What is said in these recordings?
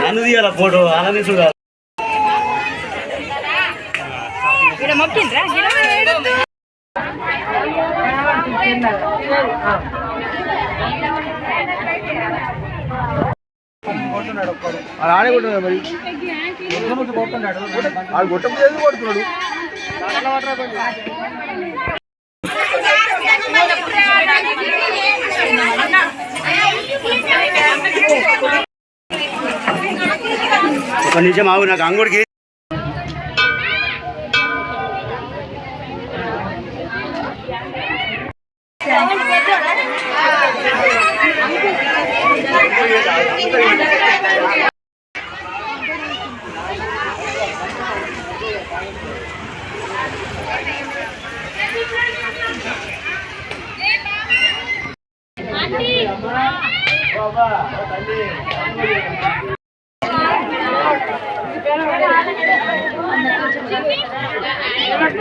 నన్ను తీయాల ఫోటో? అలానే చూడాలి? ఆడే కొట్టున్నాడు మరి ఆడు కొట్టప్పుడు ఎందుకు కొడుతున్నాడు? ఒక నిమిషం ఆగు నాకు అంగుడికి.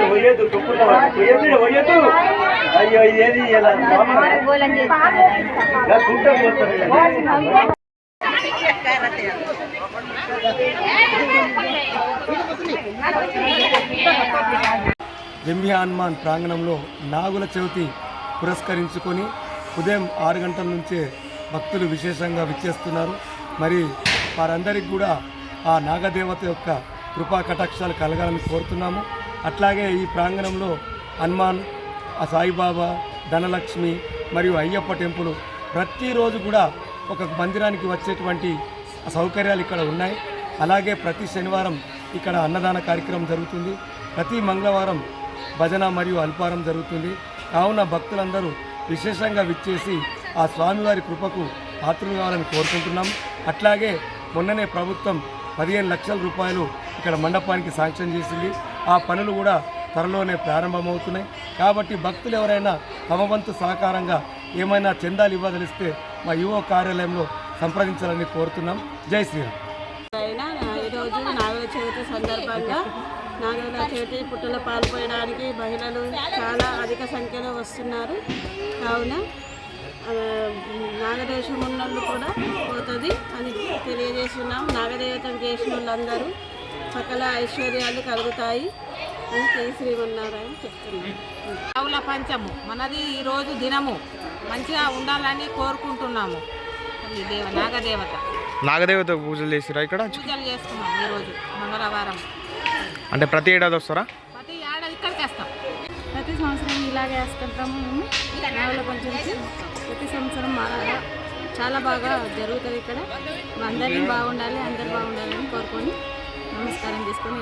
పోయొద్దు పోయొద్దు పోయొద్దు అయ్యో ఇదేది ఇలా ఇలా పోతుంది హనుమాన్ ప్రాంగణంలో నాగుల చవితి పురస్కరించుకొని ఉదయం ఆరు గంటల నుంచే భక్తులు విశేషంగా విచ్చేస్తున్నారు. మరి వారందరికీ కూడా ఆ నాగదేవత యొక్క కృపా కటాక్షాలు కలగాలని కోరుతున్నాము. అట్లాగే ఈ ప్రాంగణంలో హనుమాన్ ఆ సాయిబాబా ధనలక్ష్మి మరియు అయ్యప్ప టెంపుల్ ప్రతిరోజు కూడా ఒక మందిరానికి వచ్చేటువంటి సౌకర్యాలు ఇక్కడ ఉన్నాయి. అలాగే ప్రతి శనివారం ఇక్కడ అన్నదాన కార్యక్రమం జరుగుతుంది. ప్రతి మంగళవారం భజన మరియు అల్పారం జరుగుతుంది. కావున భక్తులందరూ విశేషంగా విచ్చేసి ఆ స్వామివారి కృపకు పాత్రలు కావాలని కోరుకుంటున్నాం. అట్లాగే మొన్ననే ప్రభుత్వం పదిహేను లక్షల రూపాయలు ఇక్కడ మండపానికి శాంక్షన్ చేసింది. ఆ పనులు కూడా త్వరలోనే ప్రారంభమవుతున్నాయి. కాబట్టి భక్తులు ఎవరైనా తమ వంతు సహకారంగా ఏమైనా చందాలు ఇవ్వదలిస్తే మా యువ కార్యాలయంలో సంప్రదించాలని కోరుతున్నాం. జై శ్రీరామ్. ఈరోజు నాగల చవితి సందర్భంగా నాగల చవితి పుట్టలో పాల్పోయడానికి మహిళలు చాలా అధిక సంఖ్యలో వస్తున్నారు. కావున నాగదేశం ఉన్నోళ్ళు కూడా పోతుంది అని తెలియజేస్తున్నాం. నాగదేవతను చేసిన వాళ్ళందరూ సకల ఐశ్వర్యాలు కలుగుతాయి అని శ్రీ శ్రీమన్నారాయణ చెప్తున్నాం ఆవుల పంచము. మనది ఈరోజు దినము. మంచిగా ఉండాలని కోరుకుంటున్నాము. ఈ దేవ నాగదేవత. నాగదేవత పూజలు చేసిరా ఇక్కడ? పూజలు చేస్తున్నాం ఈరోజు మంగళవారం. అంటే ప్రతి ఏడాది వస్తారా? ప్రతి ఏడాది ఇక్కడికి వస్తాం. ప్రతి సంవత్సరం ఇలాగే వేసుకుంటాము మేము. నాగుల పంచమికి. ప్రతి సంవత్సరం మా చాలా బాగా జరుగుతుంది ఇక్కడ. అందరినీ బాగుండాలి అందరు బాగుండాలని కోరుకొని నమస్కారం చేసుకొని